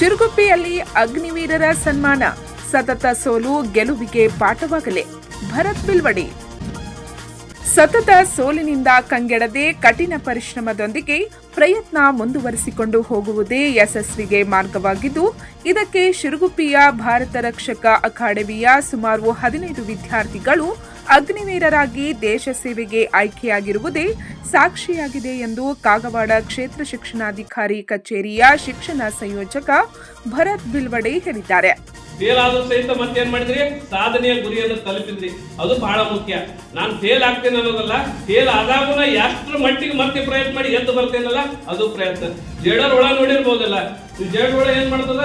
ಶಿರುಗುಪ್ಪಿಯಲ್ಲಿ ಅಗ್ನಿವೀರರ ಸನ್ಮಾನ. ಸತತ ಸೋಲು ಗೆಲುವಿಗೆ ಪಾಠವಾಗಲೇ. ಭರತ್ ಬಿಲ್ವಡಿ. ಸತತ ಸೋಲಿನಿಂದ ಕಂಗೆಡದೆ ಕಠಿಣ ಪರಿಶ್ರಮದೊಂದಿಗೆ ಪ್ರಯತ್ನ ಮುಂದುವರಿಸಿಕೊಂಡು ಹೋಗುವುದೇ ಯಶಸ್ವಿಗೆ ಮಾರ್ಗವಾಗಿದ್ದು, ಇದಕ್ಕೆ ಶಿರುಗುಪ್ಪಿಯ ಭಾರತ ರಕ್ಷಕ ಅಕಾಡೆಮಿಯ ಸುಮಾರು ಹದಿನೈದು ವಿದ್ಯಾರ್ಥಿಗಳು ಅಗ್ನಿವೀರರಾಗಿ ದೇಶ ಸೇವೆಗೆ ಆಯ್ಕೆಯಾಗಿರುವುದೇ ಸಾಕ್ಷಿಯಾಗಿದೆ ಎಂದು ಕಾಗವಾಡ ಕ್ಷೇತ್ರ ಶಿಕ್ಷಣಾಧಿಕಾರಿ ಕಚೇರಿಯ ಶಿಕ್ಷಣ ಸಂಯೋಜಕ ಭರತ್ ಬಿಲ್ವಡೆ ಹೇಳಿದ್ದಾರೆ. ಫೇಲ್ ಆದ್ರೂ ಸಹಿತ ಮತ್ತೇನ್ ಮಾಡಿದ್ರಿ? ಸಾಧನೆಯ ಗುರಿಯನ್ನು ತಲುಪಿದ್ರಿ. ಅದು ಬಹಳ ಮುಖ್ಯ. ನಾನು ಫೇಲ್ ಆಗ್ತೇನೆ ಅನ್ನೋದಲ್ಲ ಫೇಲ್ ಆದಾಗೂ ಎಷ್ಟರ ಮಟ್ಟಿಗೆ ಮತ್ತೆ ಪ್ರಯತ್ನ ಮಾಡಿ ಎದ್ದು ಬರ್ತೇನಲ್ಲ, ಅದು ಪ್ರಯತ್ನ. ಜೇಡರ್ ಒಳ ನೋಡಿರ್ಬೋದಲ್ಲ ಜೇಡರ್ ಒಳ ಏನ್ ಮಾಡ್ತದ?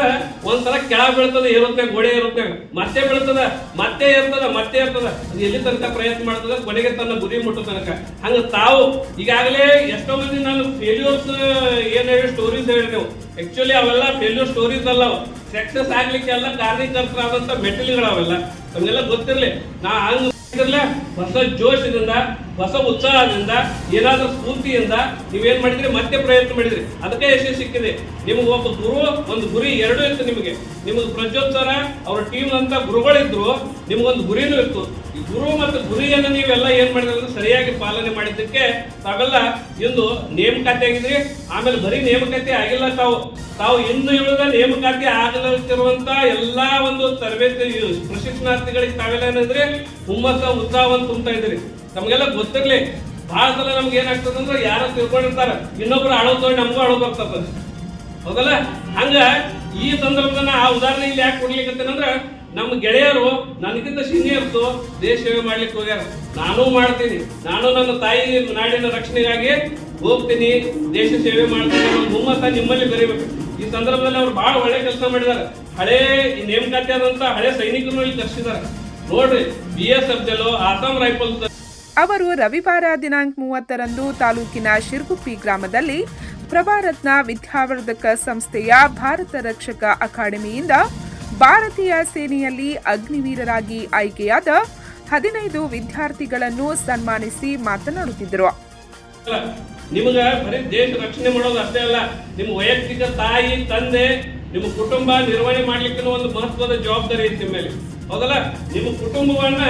ಒಂದ್ಸಲ ಕೆಳ ಬೀಳ್ತದೆ ಇರುತ್ತೆ ಗೋಡೆ ಇರುತ್ತೆ ಮತ್ತೆ ಬೀಳ್ತದ, ಮತ್ತೆ ಇರ್ತದ ಮತ್ತೆ ಇರ್ತದ ಅದು ಎಲ್ಲಿ ತನಕ ಪ್ರಯತ್ನ ಮಾಡ್ತದ? ಕೊನೆಗೆ ತನ್ನ ಗುರಿ ಮುಟ್ಟೋ ತನಕ. ಹಂಗ ತಾವು, ಈಗಾಗಲೇ ಎಷ್ಟೋ ಮಂದಿ ನಾನು ಫೇಲ್ಯೂರ್ಸ್ ಏನ್ ಹೇಳಿ ಸ್ಟೋರೀಸ್ ಹೇಳಿದೆವು ಆಕ್ಚುಲಿ ಅವೆಲ್ಲ ಫೇಲ್ಯೂರ್ ಸ್ಟೋರೀಸ್ ಅಲ್ಲ ಸಕ್ಸಸ್ ಆಗ್ಲಿಕ್ಕೆ ಎಲ್ಲ ಕಾರಣೀಕರ್ತರಾದಂತ ಮೆಟೀರಿಯಲ್ಗಳವೆಲ್ಲ ಅವನ್ನೆಲ್ಲ ಗೊತ್ತಿರ್ಲಿ. ನಾ ಹಂಗ ಇದ್ರಲ್ಲ ಹೊಸ ಜೋಶದಿಂದ ಹೊಸ ಉತ್ಸಾಹದಿಂದ, ಏನಾದ್ರೂ ಸ್ಫೂರ್ತಿಯಿಂದ ನೀವೇನ್ ಮಾಡಿದ್ರಿ, ಮತ್ತೆ ಪ್ರಯತ್ನ ಮಾಡಿದ್ರಿ. ಅದಕ್ಕೆ ಯಶಸ್ಸು ಸಿಕ್ಕಿದೆ. ನಿಮ್ಗೆ ಒಬ್ಬ ಗುರು, ಒಂದು ಗುರಿ ಎರಡು ಇತ್ತು ನಿಮಗೆ. ನಿಮಗೆ ಪ್ರಜ್ವಲ್ ಸರ ಅವ್ರ ಟೀಮ್ ಅಂತ ಗುರುಗಳಿದ್ರು ನಿಮ್ಗೊಂದು ಗುರಿನೂ ಇತ್ತು. ಈ ಗುರು ಮತ್ತು ಗುರಿಯನ್ನು ನೀವೆಲ್ಲ ಏನ್ ಮಾಡಿದ್ರೆ ಸರಿಯಾಗಿ ಪಾಲನೆ ಮಾಡಿದ್ದಕ್ಕೆ ತಾವೆಲ್ಲ ಇಂದು ನೇಮಕಾತಿ ಆಗಿದ್ರಿ. ಆಮೇಲೆ ಬರೀ ನೇಮಕಾತಿ ಆಗಿಲ್ಲ ತಾವು. ತಾವು ಇನ್ನು ಇಳಿದ ನೇಮಕಾತಿ ಆಗಲಿರುವಂತ ಎಲ್ಲಾ ಒಂದು ತರಬೇತಿ, ಪ್ರಶಿಕ್ಷಣಾರ್ಥಿಗಳಿಗೆ ತಾವೆಲ್ಲ ಏನಂದ್ರೆ? ಹುಮ್ಮಸ್ಸ, ಉತ್ಸಾಹವನ್ನು ತುಂಬ್ತಾ ಇದ್ರಿ ನಮಗೆಲ್ಲ ಗೊತ್ತಿರ್ಲಿ. ಬಹಳ ಸಲ ನಮ್ಗೆ ಏನಾಗ್ತದೆ ಅಂದ್ರೆ ಯಾರೋ ತಿಳ್ಕೊಂಡಿರ್ತಾರ. ಇನ್ನೊಬ್ರು ಅಳೋದ್ ನೋಡಿ ನಮಗೂ ಅಳೋ ಬರ್ತದ. ಹೌದಲ್ಲ? ಹಂಗ ಈ ಸಂದರ್ಭದಲ್ಲಿ ಆ ಉದಾಹರಣೆ ಇಲ್ಲಿ ಯಾಕೆ ಕೊಡ್ಲಿಕ್ಕತ್ತೇನಂದ್ರ ನಮ್ಮ ಗೆಳೆಯರು ನನಗಿಂತ ಸೀನಿಯರ್ಸು ದೇಶ ಸೇವೆ ಮಾಡ್ಲಿಕ್ಕೆ ಹೋಗ್ಯಾರ. ನಾನು ಮಾಡ್ತೀನಿ. ನಾನು ನನ್ನ ತಾಯಿ ನಾಡಿನ ರಕ್ಷಣೆಗಾಗಿ ಹೋಗ್ತೀನಿ. ದೇಶ ಸೇವೆ ಮಾಡ್ತೀನಿ ಅನ್ನೋ ಹುಮ್ಮಸ್ಸ ನಿಮ್ಮಲ್ಲಿ ಬರೀಬೇಕು. ಈ ಸಂದರ್ಭದಲ್ಲಿ ಅವ್ರು ಬಹಳ ಒಳ್ಳೆ ಕೆಲಸ ಮಾಡಿದ್ದಾರೆ. ಹಳೇ ನೇಮಕಾತಿ ಆದಂತ ಹಳೆ ಸೈನಿಕರು ಇಲ್ಲಿ ಕರ್ಸಿದ್ದಾರೆ ನೋಡ್ರಿ ಬಿ ಎಸ್ ಎಫ್ ಜಲ್ಲೋ ಆಸಾಮ್ ರೈಫಲ್ಸ್ ಅವರು ರವಿವಾರ ದಿನಾಂಕ ಮೂವತ್ತರಂದು ತಾಲೂಕಿನ ಶಿರ್ಗುಪ್ಪಿ ಗ್ರಾಮದಲ್ಲಿ ಪ್ರಭಾರತ್ನ ವಿದ್ಯಾವರ್ಧಕ ಸಂಸ್ಥೆಯ ಭಾರತ ರಕ್ಷಕ ಅಕಾಡೆಮಿಯಿಂದ ಭಾರತೀಯ ಸೇನೆಯಲ್ಲಿ ಅಗ್ನಿವೀರರಾಗಿ ಆಯ್ಕೆಯಾದ ಹದಿನೈದು ವಿದ್ಯಾರ್ಥಿಗಳನ್ನು ಸನ್ಮಾನಿಸಿ ಮಾತನಾಡುತ್ತಿದ್ದರು. ನಿಮಗ ಬರೀ ದೇಶ ರಕ್ಷಣೆ ಮಾಡೋದು ಅಷ್ಟೇ ಅಲ್ಲ, ನಿಮ್ಮ ವೈಯಕ್ತಿಕ ತಾಯಿ, ತಂದೆ, ನಿಮ್ಮ ಕುಟುಂಬ ನಿರ್ವಹಣೆ ಮಾಡ್ಲಿಕ್ಕೆ ಒಂದು ಮಹತ್ವದ ಜವಾಬ್ದಾರಿ ಐತಿ ಮೇಲೆ ಹೌದಲ್ಲ? ನಿಮ್ಮ ಕುಟುಂಬವನ್ನ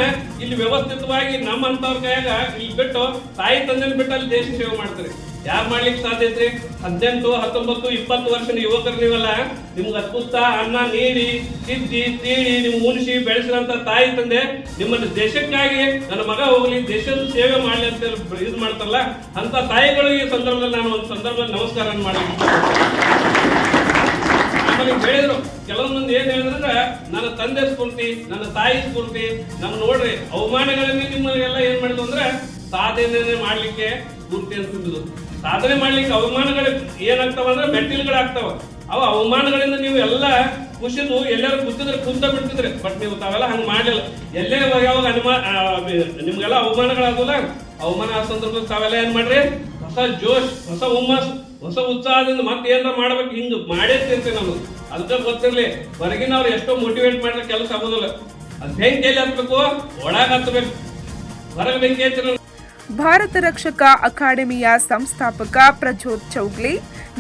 ಇಲ್ಲಿ ವ್ಯವಸ್ಥಿತವಾಗಿ ನಮ್ಮಂತವ್ರ ಕೈಯಾಗ ಇಲ್ಲಿ ಬಿಟ್ಟು ತಾಯಿ ತಂದೆನ ಬಿಟ್ಟು ಅಲ್ಲಿ ದೇಶ ಸೇವೆ ಮಾಡ್ತಾರೆ. ಯಾರು ಮಾಡ್ಲಿಕ್ಕೆ ಸಾಧ್ಯ ಐತ್ರಿ? ಹದಿನೆಂಟು, ಹತ್ತೊಂಬತ್ತು, ಇಪ್ಪತ್ತು ವರ್ಷದ ಯುವಕರು ನೀವಲ್ಲ, ನಿಮ್ಗೆ ಅದ್ಭುತ ಅನ್ನ, ನೀಡಿ ತಿದ್ದಿ ತೀಡಿ ನಿಮ್ ಮುನಿಸಿ ಬೆಳೆಸಿದಂತ ತಾಯಿ ತಂದೆ ನಿಮ್ಮನ್ನು ದೇಶಕ್ಕಾಗಿ ನನ್ನ ಮಗ ಹೋಗ್ಲಿ, ದೇಶದ ಸೇವೆ ಮಾಡ್ಲಿ ಅಂತ ಇದು ಮಾಡ್ತಾರಲ್ಲ ಅಂತ ತಾಯಿಗಳು ಈ ಸಂದರ್ಭದಲ್ಲಿ ನಾನು ಒಂದು ಸಂದರ್ಭದಲ್ಲಿ ನಮಸ್ಕಾರ ಮಾಡ್ಲಿಕ್ಕೆ ಹಿಂಗ್ ಹೇಳಿದ್ರು. ಮಂದಿ ಏನ್ ಹೇಳಿದ್ರೆ ನನ್ನ ತಂದೆ ಸ್ಫೂರ್ತಿ, ನನ್ನ ತಾಯಿ ಸ್ಫೂರ್ತಿ ನಮ್ ನೋಡ್ರಿ ಅವಮಾನಗಳಲ್ಲಿ ನಿಮ್ಮನ್ನೆಲ್ಲ ಏನ್ ಮಾಡಿದ್ರು ಅಂದ್ರೆ ಸಾಧನೆ ಮಾಡ್ಲಿಕ್ಕೆ ಸ್ಫೂರ್ತಿ ಅಂತಿದ್ರು ಸಾಧನೆ ಮಾಡ್ಲಿಕ್ಕೆ ಅವಮಾನಗಳು ಏನಾಗ್ತಾವ ಅಂದ್ರೆ, ಮೆಟ್ಟಿಲುಗಳಾಗ್ತಾವ. ಅವ ಅವಮಾನಗಳಿಂದ ನೀವು ಎಲ್ಲ ಕುಸಿದು, ಎಲ್ಲರೂ ಕೂತಿದ್ರೆ ಕುಂತ ಬಿಡ್ತಿದ್ರೆ. ಬಟ್ ನೀವು ತಾವೆಲ್ಲ ಹಂಗ ಮಾಡಲಿಲ್ಲ. ಎಲ್ಲೇ ಯಾವಾಗ ಅನುಮಾನ ನಿಮ್ಗೆಲ್ಲ ಅವಮಾನಗಳಾಗಲ್ಲ ಅವಮಾನ ಆ ಸಂದರ್ಭದಲ್ಲಿ ತಾವೆಲ್ಲ ಏನ್ ಮಾಡ್ರಿ? ಹೊಸ ಜೋಶ್, ಹೊಸ ಹುಮ್ಮಸ್ ಹೊಸ ಉತ್ಸಾಹದಿಂದ ಮತ್ತೆ ಏನಾರ ಮಾಡ್ಬೇಕು, ಹಿಂಗ್ ಮಾಡೇ ತಿಂತೀವಿ ನಮ್ಗೆ ಅದಕ್ಕೆ ಗೊತ್ತಿರ್ಲಿ ಹೊರಗಿನವ್ರು ಎಷ್ಟೋ ಮೋಟಿವೇಟ್ ಮಾಡಿದ್ರೆ ಕೆಲಸ ಆಗೋದಿಲ್ಲ. ಅದ್ ಬೆಂಕಿ ಹತ್ಬೇಕು ಒಳಗ ಹತ್ಬೇಕು ಹೊರಗೆ ಬೆಂಕಿ ಹಚ್ಚ ಭಾರತ ರಕ್ಷಕ ಅಕಾಡೆಮಿಯ ಸಂಸ್ಥಾಪಕ ಪ್ರಜೋತ್ ಚೌಗ್ಲಿ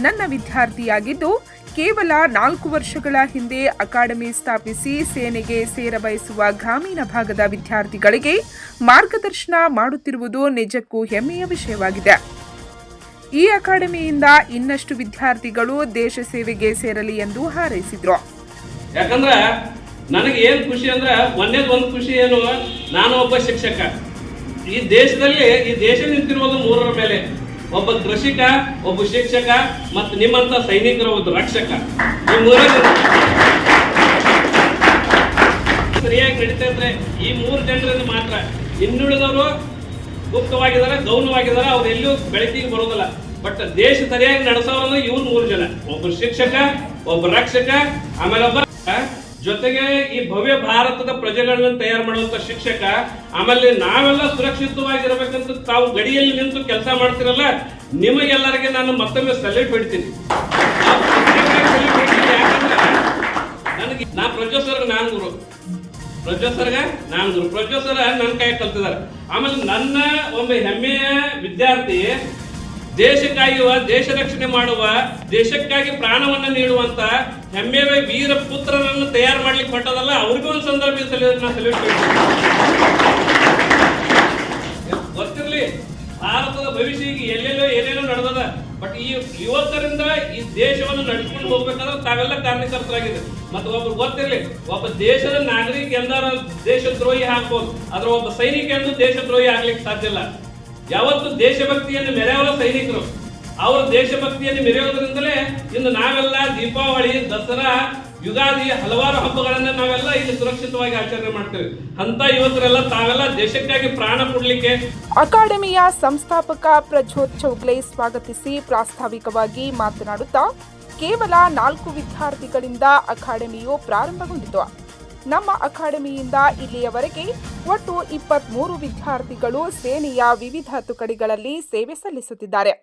ನನ್ನ ವಿದ್ಯಾರ್ಥಿಯಾಗಿದ್ದು, ಕೇವಲ ನಾಲ್ಕು ವರ್ಷಗಳ ಹಿಂದೆ ಅಕಾಡೆಮಿ ಸ್ಥಾಪಿಸಿ ಸೇನೆಗೆ ಸೇರಬಯಸುವ ಗ್ರಾಮೀಣ ಭಾಗದ ವಿದ್ಯಾರ್ಥಿಗಳಿಗೆ ಮಾರ್ಗದರ್ಶನ ಮಾಡುತ್ತಿರುವುದು ನಿಜಕ್ಕೂ ಹೆಮ್ಮೆಯ ವಿಷಯವಾಗಿದೆ. ಈ ಅಕಾಡೆಮಿಯಿಂದ ಇನ್ನಷ್ಟು ವಿದ್ಯಾರ್ಥಿಗಳು ದೇಶ ಸೇವೆಗೆ ಸೇರಲಿ ಎಂದು ಹಾರೈಸಿದ್ರು. ಯಾಕಂದ್ರೆ ನನಗೆ ಏನ್ ಖುಷಿ ಅಂದ್ರೆ ಒಂದೇದ್ ಒಂದು ಖುಷಿ ಏನು, ನಾನು ಒಬ್ಬ ಶಿಕ್ಷಕ. ಈ ದೇಶದಲ್ಲಿ, ಈ ದೇಶ ನಿಂತಿರುವುದು ಮೂರರ ಮೇಲೆ. ಒಬ್ಬ ಕೃಷಿಕ, ಒಬ್ಬ ಶಿಕ್ಷಕ, ಮತ್ತು ನಿಮ್ಮಂತ ಸೈನಿಕರ ಒಂದು ರಕ್ಷಕ. ಈ ಮೂರೇ ಸರಿಯಾಗಿ ನಡೀತಾ ಇದ್ರೆ ಈ ಮೂರು ಜನರಿಂದ ಮಾತ್ರ ಇನ್ನುಳಿದವರು ಗುಪ್ತವಾಗಿದ್ದಾರೆ ಗೌನವಾಗಿದ್ದಾರೆ ಅವ್ರು ಎಲ್ಲೂ ಬೆಳಕಿಗೆ ಬರೋದಿಲ್ಲ. ಬಟ್ ದೇಶ ಸರಿಯಾಗಿ ನಡೆಸೋರು ಇವ್ರು ಮೂರು ಜನ. ಒಬ್ಬ ಶಿಕ್ಷಕ ಒಬ್ಬ ರಕ್ಷಕ, ಆಮೇಲೆ ಒಬ್ಬ ಜೊತೆಗೆ ಈ ಭವ್ಯ ಭಾರತದ ಪ್ರಜೆಗಳನ್ನ ತಯಾರು ಮಾಡುವಂತ ಶಿಕ್ಷಕ, ಆಮೇಲೆ ನಾವೆಲ್ಲ ಸುರಕ್ಷಿತವಾಗಿರ್ಬೇಕಂತ ತಾವು ಗಡಿಯಲ್ಲಿ ನಿಂತು ಕೆಲಸ ಮಾಡ್ತಿರಲ್ಲ, ನಿಮಗೆಲ್ಲರಿಗೆ ನಾನು ಮತ್ತೊಮ್ಮೆ ಸಲ್ಯೂಟ್ ಬಿಡ್ತೀನಿ ನನಗೆ ನಾ ಪ್ರೊಫೆಸರ್ ನಾನು ಗುರು ಪ್ರೊಫೆಸರ್ಗ ನಾನು ಪ್ರೊಫೆಸರ್ ನನ್ನ ಕೈ ಕಲ್ತಿದ್ದಾರೆ. ಆಮೇಲೆ ನನ್ನ ಒಬ್ಬ ಹೆಮ್ಮೆಯ ವಿದ್ಯಾರ್ಥಿ ದೇಶಕ್ಕಾಗಿವ ದೇಶ ರಕ್ಷಣೆ ಮಾಡುವ, ದೇಶಕ್ಕಾಗಿ ಪ್ರಾಣವನ್ನ ನೀಡುವಂತ ಹೆಮ್ಮೆಯ ವೀರ ಪುತ್ರರನ್ನು ತಯಾರು ಮಾಡ್ಲಿಕ್ಕೆ ಹೊಟ್ಟದಲ್ಲ ಅವ್ರಿಗೂ ಒಂದು ಸಂದರ್ಭ ಗೊತ್ತಿರ್ಲಿ, ಭಾರತದ ಭವಿಷ್ಯ ಈಗ ಎಲ್ಲೆಲ್ಲೋ ಏನೇನೋ ನಡೆದದ, ಬಟ್ ಈ ಯುವಕರಿಂದ ಈ ದೇಶವನ್ನು ನಡೆಸ್ಕೊಂಡು ಹೋಗ್ಬೇಕಾದ್ರೆ ತಾವೆಲ್ಲ ಕಾರಣಕರ್ತರಾಗಿದೆ ಮತ್ತೆ ಒಬ್ರು ಗೊತ್ತಿರಲಿ, ಒಬ್ಬ ದೇಶದ ನಾಗರಿಕ ಎಂದಾರ ದೇಶದ್ರೋಹಿ ಹಾಕ್ಬೋದು ಆದ್ರೆ ಒಬ್ಬ ಸೈನಿಕ ಎಂದು ದೇಶದ್ರೋಹಿ ಆಗ್ಲಿಕ್ಕೆ ಸಾಧ್ಯ ಇಲ್ಲ. ಯಾವತ್ತು ದೇಶಭಕ್ತಿಯನ್ನು ಮೆರೆಯುವ ಸೈನಿಕರು. ಅವರ ದೇಶಭಕ್ತಿಯನ್ನು ಮೆರೆಯೋದ್ರಿಂದಲೇ ಇಂದು ನಾವೆಲ್ಲ ದೀಪಾವಳಿ, ದಸರಾ, ಯುಗಾದಿ ಹಲವಾರು ಹಬ್ಬಗಳನ್ನ ನಾವೆಲ್ಲ ಇಲ್ಲಿ ಸುರಕ್ಷಿತವಾಗಿ ಆಚರಣೆ ಮಾಡ್ತೇವೆ. ಅಂತ ಯುವಕರೆಲ್ಲ ತಾವೆಲ್ಲ ದೇಶಕ್ಕಾಗಿ ಪ್ರಾಣ ಕೊಡ್ಲಿಕ್ಕೆ ಅಕಾಡೆಮಿಯ ಸಂಸ್ಥಾಪಕ ಪ್ರಜ್ಯೋತ್ ಚೌಗ್ಲೆ ಸ್ವಾಗತಿಸಿ ಪ್ರಾಸ್ತಾವಿಕವಾಗಿ ಮಾತನಾಡುತ್ತಾ ಕೇವಲ ನಾಲ್ಕು ವಿದ್ಯಾರ್ಥಿಗಳಿಂದ ಅಕಾಡೆಮಿಯು ಪ್ರಾರಂಭಗೊಂಡಿತು. ನಮ್ಮ ಅಕಾಡೆಮಿಯಿಂದ ಇಲ್ಲಿಯವರೆಗೆ ಒಟ್ಟು ಇಪ್ಪತ್ಮೂರು ವಿದ್ಯಾರ್ಥಿಗಳು ಸೇನೆಯ ವಿವಿಧ ತುಕಡಿಗಳಲ್ಲಿ ಸೇವೆ ಸಲ್ಲಿಸುತ್ತಿದ್ದಾರೆ.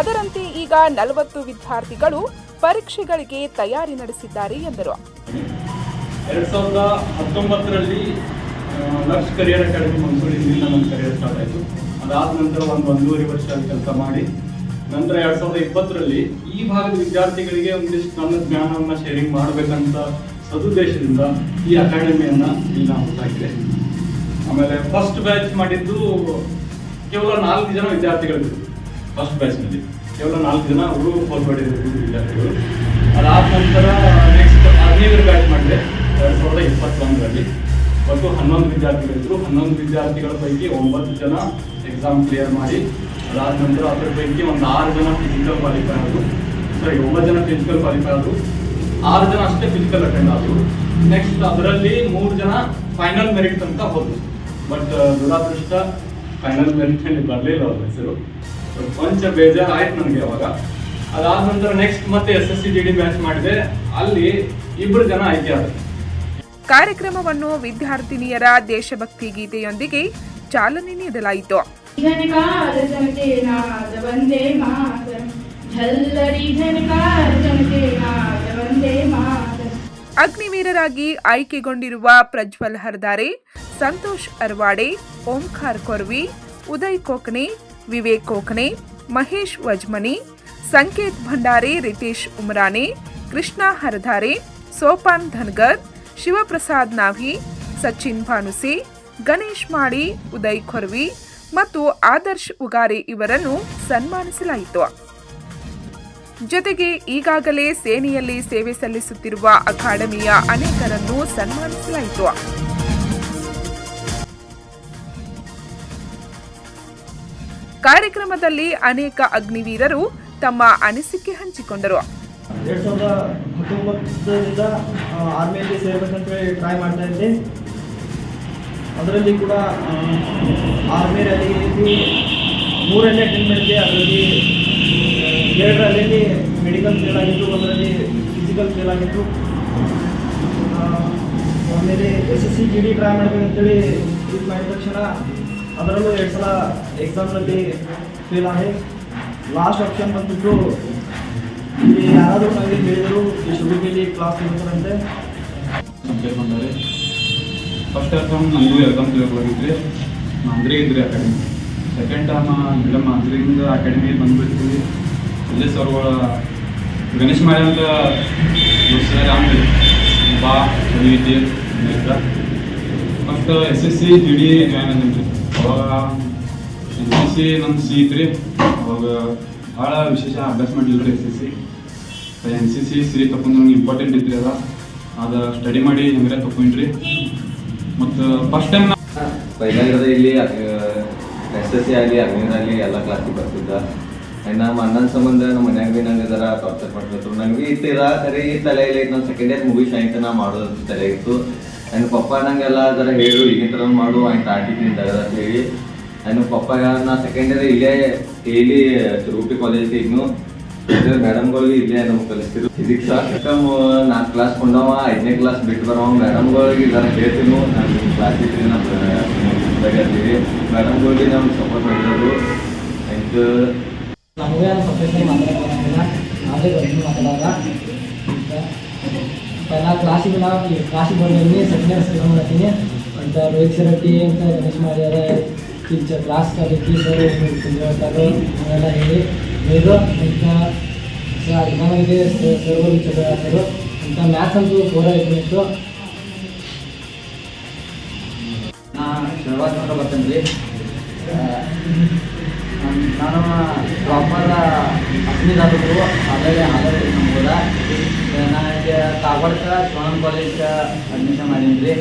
ಅದರಂತೆ ಈಗ ನಲವತ್ತು ವಿದ್ಯಾರ್ಥಿಗಳು ಪರೀಕ್ಷೆಗಳಿಗೆ ತಯಾರಿ ನಡೆಸಿದ್ದಾರೆ ಎಂದರು. ಸಾವಿರದ ಅಕಾಡೆಮಿ ಮಂಗಳೂರಿನಿಂದ ಅದಾದ ನಂತರ ಒಂದು ಒಂದೂವರೆ ವರ್ಷ ಕೆಲಸ ಮಾಡಿ ನಂತರ ಎರಡ್ ಸಾವಿರದ ಇಪ್ಪತ್ತರಲ್ಲಿ ಈ ಭಾಗದ ವಿದ್ಯಾರ್ಥಿಗಳಿಗೆ ಒಂದಿಷ್ಟು ನನ್ನ ಜ್ಞಾನವನ್ನು ಶೇರಿಂಗ್ ಮಾಡಬೇಕಂತ ಸದುದ್ದೇಶದಿಂದ ಈ ಅಕಾಡೆಮಿಯನ್ನು ಇಲ್ಲಿ ನಾವು ಹೊಸಾಗಿದೆ ಆಮೇಲೆ ಫಸ್ಟ್ ಬ್ಯಾಚ್ ಮಾಡಿದ್ದು ಕೇವಲ ನಾಲ್ಕು ಜನ ವಿದ್ಯಾರ್ಥಿಗಳಿದ್ರು. ಫಸ್ಟ್ ಬ್ಯಾಚ್ನಲ್ಲಿ ಕೇವಲ ನಾಲ್ಕು ಜನ ಹುಡುಗ ಮಾಡಿದ್ರು ವಿದ್ಯಾರ್ಥಿಗಳು. ಅದಾದ ನಂತರ ನೆಕ್ಸ್ಟ್ ಹದಿನೈದು ಬ್ಯಾಚ್ ಮಾಡಿದೆ, ಎರಡು ಸಾವಿರದ ಇಪ್ಪತ್ತೊಂದರಲ್ಲಿ. ಒಟ್ಟು ಹನ್ನೊಂದು ವಿದ್ಯಾರ್ಥಿಗಳಿದ್ರು. ಹನ್ನೊಂದು ವಿದ್ಯಾರ್ಥಿಗಳ ಪೈಕಿ ಒಂಬತ್ತು ಜನ ಎಕ್ಸಾಮ್ ಕ್ಲಿಯರ್ ಮಾಡಿ ಅದಾದ ನಂತರ ಅದರ ಪೈಕಿ ಒಂದು ಆರು ಜನ ಫಿಸಿಕಲ್ ಕ್ವಾಲಿಫೈ ಆದರು. ಸರಿ ಒಂಬತ್ತು ಜನ ಫಿಸಿಕಲ್ ಕ್ವಾಲಿಫೈ ಆದರು. ಆರು ಜನ ಅಷ್ಟೇ ಫಿಸಿಕಲ್ ಅಟೆಂಡ್ ಆದರು. ನೆಕ್ಸ್ಟ್ ಅದರಲ್ಲಿ ಮೂರು ಜನ ಫೈನಲ್ ಮೆರಿಟ್ ತನಕ ಹೋದ್ರು. ಬಟ್ ದುರಾದೃಷ್ಟ ಫೈನಲ್ ಮೆರಿಟ್ ಅಲ್ಲಿ ಬರಲಿಲ್ಲ ಅವ್ರ ಹೆಸರು. ಕೊಂಚ ಬೇಜಾರು ನನಗೆ ಅವಾಗ. ಅದಾದ ನಂತರ ನೆಕ್ಸ್ಟ್ ಮತ್ತೆ S S C D D batch ಮಾಡಿದೆ. ಅಲ್ಲಿ ಇಬ್ಬರು ಜನ ಆಯ್ಕೆ ಆದರು. ಕಾರ್ಯಕ್ರಮವನ್ನು ವಿದ್ಯಾರ್ಥಿನಿಯರ ದೇಶಭಕ್ತಿ ಗೀತೆಯೊಂದಿಗೆ ಚಾಲನೆ ನೀಡಲಾಯಿತು. झनकार चमके नाद वंदे मातरम झल्लरी झनकार चमके नाद वंदे मातरम ಅಗ್ನಿವೀರರಾಗಿ ಆಯ್ಕೆಗೊಂಡಿರುವ ಪ್ರಜ್ವಲ್ ಹರ್ದಾರೆ ಸಂತೋಷ್ ಅರ್ವಾಡೆ ಓಂಕಾರ್ ಕೊರ್ವಿ ಉದಯ್ ಕೋಕನೆ ವಿವೇಕ್ ಕೋಕನೆ ಮಹೇಶ್ ವಜ್ಮನಿ ಸಂಕೇತ್ ಭಂಡಾರೆ ರಿತೇಶ್ ಉಮರಾನೆ ಕೃಷ್ಣ ಹರಧಾರೆ ಸೋಪಾನ್ ಧನ್ಗರ್ ಶಿವಪ್ರಸಾದ್ ನಾಭಿ ಸಚಿನ್ ಭಾನುಸೆ ಗಣೇಶ್ ಮಾಡಿ ಉದಯ್ ಖೊರ್ವಿ ಮತ್ತು ಆದರ್ಶ್ ಉಗಾರಿ ಇವರನ್ನು ಸನ್ಮಾನಿಸಲಾಯಿತು. ಜೊತೆಗೆ ಈಗಾಗಲೇ ಸೇನೆಯಲ್ಲಿ ಸೇವೆ ಸಲ್ಲಿಸುತ್ತಿರುವ ಅಕಾಡೆಮಿಯ ಅನೇಕರನ್ನು ಸನ್ಮಾನಿಸಲಾಯಿತು. ಕಾರ್ಯಕ್ರಮದಲ್ಲಿ ಅನೇಕ ಅಗ್ನಿವೀರರು ತಮ್ಮ ಅನಿಸಿಕೆ ಹಂಚಿಕೊಂಡರು. ಎರಡು ಸಾವಿರದ ಹತ್ತೊಂಬತ್ತರಿಂದ ಆರ್ಮಿಯಲ್ಲಿ ಸೇರ್ಬೇಕಂತೇಳಿ ಟ್ರೈ ಮಾಡ್ತಾ ಇದ್ದೆ. ಅದರಲ್ಲಿ ಕೂಡ ಆರ್ಮಿ ರ್ಯಾಲಿ ಮೂರನೇ ಟೀಮಲ್ಲಿ ಅದರಲ್ಲಿ ಅದರಲ್ಲಿ ಎರಡರಲ್ಲಿ ಮೆಡಿಕಲ್ ಫೇಲ್ ಆಗಿತ್ತು ಅದರಲ್ಲಿ ಫಿಸಿಕಲ್ ಫೇಲ್ ಆಗಿತ್ತು. ಆಮೇಲೆ S S C G D try ಮಾಡ್ಬೇಕಂತೇಳಿ ಇದು ಮಾಡಿದ ತಕ್ಷಣ ಅದರಲ್ಲೂ ಎರಡು ಸಲ ಎಕ್ಸಾಮ್ನಲ್ಲಿ ಫೇಲ್ ಆಗಿ ಲಾಸ್ಟ್ ಆಪ್ಷನ್ ಬಂದ್ಬಿಟ್ಟು ಇಲ್ಲಿ ಯಾರಾದರೂ ನನಗೆ ಹೇಳಿದರು ಈ ಶುರುವಿಗೆ ಕ್ಲಾಸ್ ಇರ್ತಾರಂತೆ. ಫಸ್ಟ್ ಟರ್ಮ್ ನನಗೂ ಎಕ್ಸಾಮ್ ಕ್ಲಿಯರ್ ಹೋಗಿದ್ರಿ ಅಂದ್ರೆ ಇದ್ರಿ ಅಕಾಡೆಮಿ ಸೆಕೆಂಡ್ ಟರ್ಮ್ ಮೇಡಮ್ ಅಂದ್ರಿಂದ ಅಕಾಡೆಮಿ ಬಂದ್ಬಿಡ್ತೀವಿ. ಅಲ್ಲೇ ಸರ್ಗಳ ಗಣೇಶ್ ಅಂತ ಸರ್ ಆಮೇಲೆ ಬಾ ಕಲಿಯಿದ್ದೆ ಮತ್ತು S S C G D join ಆಗಿದ್ರಿ ಅವಾಗ ಎಸ್ ಎಸ್ ಸಿ ನಮ್ಮ ಸಿ ಇತ್ರಿ ಅವಾಗ ಭಾಳ ವಿಶೇಷ ಅಭ್ಯಾಸ ಮಾಡಲಿಲ್ಲ S S C N C C C ತಗೊಂಡು ನಮ್ಗೆ ಇಂಪಾರ್ಟೆಂಟ್ ಇದ್ರಿ ಅದ. ಅದು ಸ್ಟಡಿ ಮಾಡಿ ಹೆಂಗ್ರೆ ತಗೊಂಡ್ರಿ ಮತ್ತು ಫಸ್ಟ್ ಟೈಮ್ ಪೈಲಾಗಿರೋದು ಇಲ್ಲಿ ಎಸ್ ಎಸ್ ಸಿ ಆಗಲಿ ಅಗ್ನಿರಾಗಲಿ ಎಲ್ಲ ಕ್ಲಾಸಿಗೆ ಬರ್ತಿದ್ದ. ಆ್ಯಂಡ್ ನಮ್ಮ ಅಣ್ಣನ ಸಂಬಂಧ, ನಮ್ಮ ಮನ್ಯಾಗ ಭೀ ನಂಗೆ ಇದರ ಟಾರ್ಚರ್ ಮಾಡ್ತಿದ್ರು. ನಂಗೆ ಇತ್ತು ಇರ ಕರೆ ತಲೆ ಇಲ್ಲ ಇತ್ತು ನಾನು ಸೆಕೆಂಡ್ ಇಯರ್ ಮುಗಿಸ್ ಆಯ್ತು ನಾ ಮಾಡೋದು ತಲೆ ಇತ್ತು. ಆ್ಯಂಡ್ ಪಪ್ಪ ನಂಗೆಲ್ಲ ಅದರ ಹೇಳು ಈಗಿನ ಥರ ಮಾಡು ಆಯ್ತು ಆಟಿದ್ದೀನಿ ಅಂತ ಹೇಳಿ. ಆ್ಯಂಡ್ ಪಪ್ಪ ನಾ ಸೆಕೆಂಡ್ ಇಯರ್ ಇಲ್ಲೇ ಡೈಲಿ ರೂಪಿ ಕಾಲೇಜ್ ಇದ್ನು. ಮೇಡಮ್ಗಳಿಗೆ ಇಲ್ಲೇ ನಮ್ಗೆ ಕಲಿಸ್ತಿದ್ರು ಫಿಸಿಕ್ಸ್ ಕಮ್ ನಾಲ್ಕು ಕ್ಲಾಸ್ ಕೊಂಡವ ಐದನೇ ಕ್ಲಾಸ್ ಬಿಟ್ಟು ಬರವ ಮೇಡಮ್ಗಳಿಗೆ ಜರ ಹೇಳ್ತೀನಿ ನಾನು ಕ್ಲಾಸ್ ಇದ್ರಿ ನಮ್ಮ ಬಗೆಹರ್ತೀವಿ ಮೇಡಮ್ಗಳಿಗೆ ನಮ್ಗೆ ಸಪೋರ್ಟ್ ಮಾಡಿರೋದು ಆ್ಯಂಡ್ ನಮಗೆ ಪ್ರೊಫೆಷನಲ್ ಮಾತಾಡೋಕ್ಕಾಗಲ್ಲ ನಾವೇ ಬಂದು ಮಾತಾಡೋಲ್ಲ ಪೈಲ ಕ್ಲಾಸಿಗೆ ನಾವು ಕ್ಲಾಸಿಗೆ ಬಂದಿದ್ದೀನಿ ಸೆಕೆಂಡ್ ಇಯರ್ ಮಾಡ್ತೀನಿ ಅಂತ ರೋಹಿತ್ ಶೆಟ್ಟಿ ಅಂತ ಗಣೇಶ್ ಮಾಡ್ಯಾರ ಟೀಚರ್ ಕ್ಲಾಸ್ ಕಲಿಕೆ ಸರ್ ಹೇಳ್ತಾರೆ ಅವೆಲ್ಲ ಹೇಳಿ ಬೇಗ ಇಂಥ ಎಕನಾಮಿಗೆ ಸರ್ವರು ಚಲೋ ಆಗ್ತಾರೆ ಇಂಥ ಮ್ಯಾಥ್ಸ್ ಅಂತೂ ಪೂರ ಇತ್ತು ನಾ ಶರ್ವಾಜ್ ಮಾತ್ರ ಬರ್ತೇನೆ ರೀ ನಾನು ಪ್ರಾಪರ್ ಹತ್ತನೇದಾದ್ರು ಆಲ್ರೆಡಿ ಆಲ್ರೆಡಿ ನಮ್ಬೋದ ನಾನು ಈಗ ಕಾಗವಾಡಕ್ಕೆ ಶಿವಾನಂದ ಕಾಲೇಜ್ಗೆ ಅಡ್ಮಿಷನ್ ಮಾಡೀನಿ ರೀ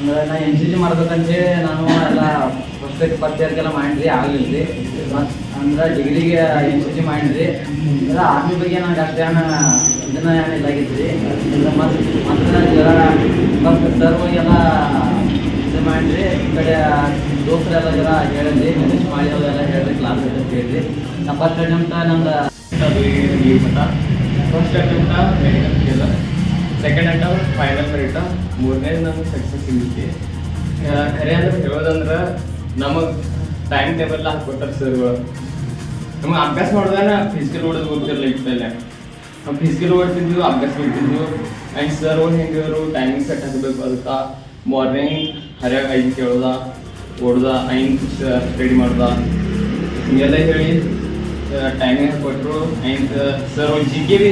ಅಂದ್ರೆ ನಾ ಎನ್ ಸಿ ಸಿ ಮಾಡ್ಬೇಕಂತೇಳಿ ನಾನು ಎಲ್ಲ ಫಸ್ಟ್ ಫಸ್ಟ್ ಇಯರ್ಗೆಲ್ಲ ಮಾಡಿದ್ರಿ ಆಗಲಿಲ್ಲ ರೀ ಮತ್ತು ಅಂದ್ರೆ ಡಿಗ್ರಿಗೆ ಎನ್ ಸಿ ಸಿ ಮಾಡಿದ್ರಿ ಅಂದ್ರೆ ಆರ್ಮಿ ಬಗ್ಗೆ ನನಗೆ ಅಷ್ಟೇನು ಇದನ್ನ ಏನು ಇದಾಗಿತ್ತು ರೀ ಮತ್ತು ಮತ್ತೆ ಜರ ಮತ್ತು ಎಲ್ಲ ಇದು ಮಾಡಿರಿ ಈ ಕಡೆ ದೋಸ್ತರೆಲ್ಲ ಜರ ಹೇಳಿದ್ರಿ ಮೆಸೇಜ್ ಮಾಡಿ ಅವೆಲ್ಲ ಹೇಳಿರಿ ಕ್ಲಾಸ್ ಅಂತ ಹೇಳಿರಿ ನಾ ಫಸ್ಟ್ ಅಟೆಂಪ್ಟ ನಂದು first attempt medical second final merit ಮೂರನೇ ನಮ್ಗೆ ಸಕ್ಸಸ್ ಸಿಗುತ್ತೆ ಖರೆ ಅಂದ್ರೆ ಹೇಳೋದಂದ್ರೆ ನಮಗೆ ಟೈಮ್ ಟೇಬಲ್ ಹಾಕ್ಕೊಟ್ಟಾರ ಸರ್ಗಳು ನಮಗೆ ಅಭ್ಯಾಸ ಮಾಡೋದನ್ನ ಫಿಸಿಕಲ್ ಓಡೋದು ಗೊತ್ತಿರಲಿಲ್ಲ ಇಷ್ಟಲ್ಲ ನಾವು ಫಿಸಿಕಲ್ ಓಡ್ತಿದ್ವು ಅಭ್ಯಾಸ ಮಾಡ್ತಿದ್ವು ಆ್ಯಂಡ್ ಸರ್ ಹೆಂಗಿದ್ರು ಟೈಮಿಂಗ್ ಸೆಟ್ ಹಾಕಬೇಕು ಅದಕ್ಕೆ. ಮಾರ್ನಿಂಗ್ ಹರಿಯಾಗ ಐದು ಕೇಳ್ದ, ಓಡ್ದ, ಐದು ರೆಡಿ ಮಾಡ್ದ. ಹಿಂಗೆಲ್ಲ ಹೇಳಿ ಟೈಮಿಂಗ್ ಕೊಟ್ಟರು ಆ್ಯಂಡ್ ಸರ್ ಒಂದು G K B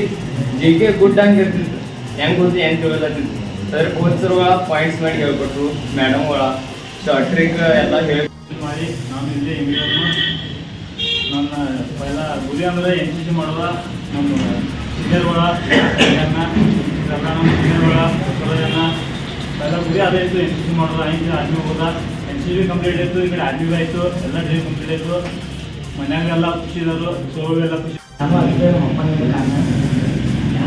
G K good ಹಂಗೆ ಇರ್ತಿತ್ತು. ಹೆಂಗೆ ಗೊತ್ತು ಹೆಂಗೆ ಕೇಳತ್ತಿತ್ತು ಸರ್ ಕೋಚ್ ಸರ್ ಒಳ ಪಾಯಿಂಟ್ಸ್ ಮಾಡಿ ಹೇಳ್ಕೊಟ್ರು. ಮೇಡಮ್ ಒಳ ಶಾರ್ಟ್ ಟ್ರಿಕ್ ಎಲ್ಲ ಹೇಳಿ. ಮಾಡಿ ನಾನು ಇಲ್ಲೇ ಇಂಗ್ಲೆಂಡ್ನ ನನ್ನ ಪೈಲ ಗುರಿ ಅಂದ್ರೆ ಎನ್ ಸಿ ಸಿ ಮಾಡುವ ನಮ್ಮ ಸೀನಿಯರ್ ಒಳ ಎಲ್ಲ ನಮ್ಮ ಸೀನಿಯರ್ ಒಳ ಜನ ಪೈಲ ಗುರಿ ಅದೇ ಇತ್ತು ಎನ್ ಸಿ ಸಿ ಮಾಡೋದು ಹಿಂಗೆ ಆರ್ಮಿ ಹೋದ. ಎನ್ ಸಿ ಬಿ ಕಂಪ್ಲೀಟ್ ಆಯಿತು ಈ ಕಡೆ ಆರ್ಮಿ ಆಯಿತು ಎಲ್ಲ ಡ್ರೀಮ್ ಕಂಪ್ಲೀಟ್ ಆಯಿತು. ಮನ್ಯಾಗೆಲ್ಲ ಖುಷಿ ಇರೋರು ಸೋಳು ಎಲ್ಲ ಖುಷಿ. ನಮ್ಮ ಅಪ್ಪನಿಗೆ ಕಾರಣ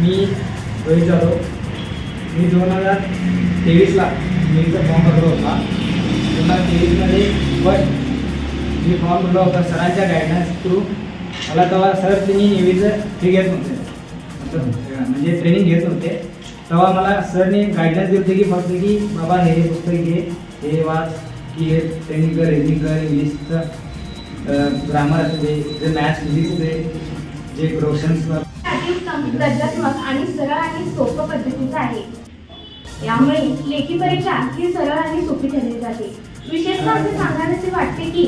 मी रोहित जाधव मी दोन हजार तेवीसला नीटचा फॉर्म भरला होता. दोन हजार तेवीसमध्ये बट मी फॉर्म भरला होता सरांच्या गायडन्स थ्रू मला तेव्हा सर त्यांनी नेहमीचं हे घेत नव्हते. म्हणजे ट्रेनिंग घेत नव्हते. तेव्हा मला सरने गायडन्स दिली होते की फक्त की बाबा हे पुस्तक घे हे वाच की हे ट्रेनिंग कर रिडिंग कर इंग्लिशचं ग्रामर असू दे जे मॅथ्स फिजिक्सचे जे प्रोफेशन्स दर्जात्मक आणि सरळ आणि सोपं पद्धतीचं आहे. यामुळे लेखी परीक्षा ही सरळ आणि सोपी ठरली जाते. विशेषतः असे सांगावेसे वाटते की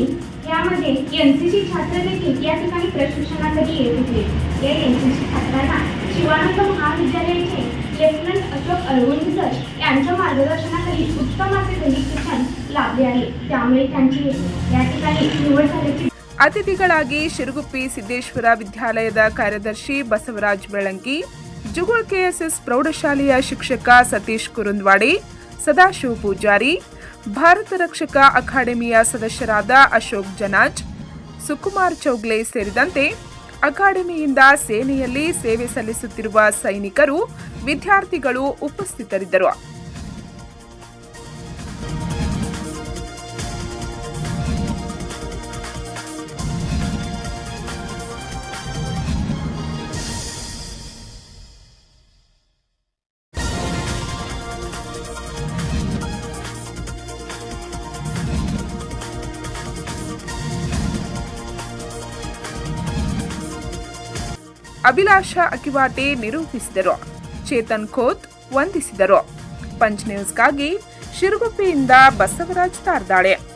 यामध्ये एन सी सी छात्र देखील या ठिकाणी प्रशिक्षणासाठी येत होते. या एन सी सी छात्रांना शिवानंद महाविद्यालयाचे लेफ्टनंट अशोक अरविंद सर यांच्या मार्गदर्शनाखाली उत्तम असे दैनिक शिक्षण लाभले आहे. त्यामुळे त्यांची या ठिकाणी निवड झाल्याची ಅತಿಥಿಗಳಾಗಿ ಶಿರುಗುಪ್ಪಿ ಸಿದ್ದೇಶ್ವರ ವಿದ್ಯಾಲಯದ ಕಾರ್ಯದರ್ಶಿ ಬಸವರಾಜ್ ಬೆಳಂಗಿ ಜುಗುಳ್ ಕೆಎಸ್ಎಸ್ ಪ್ರೌಢಶಾಲೆಯ ಶಿಕ್ಷಕ ಸತೀಶ್ ಕುರುಂದ್ವಾಡಿ, ಸದಾಶಿವ ಪೂಜಾರಿ, ಭಾರತ ರಕ್ಷಕ ಅಕಾಡೆಮಿಯ ಸದಸ್ಯರಾದ ಅಶೋಕ್ ಜನಾಜ್, ಸುಕುಮಾರ್ ಚೌಗ್ಲೆ ಸೇರಿದಂತೆ ಅಕಾಡೆಮಿಯಿಂದ ಸೇನೆಯಲ್ಲಿ ಸೇವೆ ಸಲ್ಲಿಸುತ್ತಿರುವ ಸೈನಿಕರು, ವಿದ್ಯಾರ್ಥಿಗಳು ಉಪಸ್ಥಿತರಿದ್ದರು. ಅಭಿಲಾಷ ಅಕಿವಾಟೆ ನಿರೂಪಿಸಿದರು. ಚೇತನ್ ಖೋತ್ ವಂದಿಸಿದರು. ಪಂಚ್ ನ್ಯೂಸ್ಗಾಗಿ ಶಿರಗುಪ್ಪಿಯಿಂದ ಬಸವರಾಜ್ ತಾರ್ದಾಳೆ.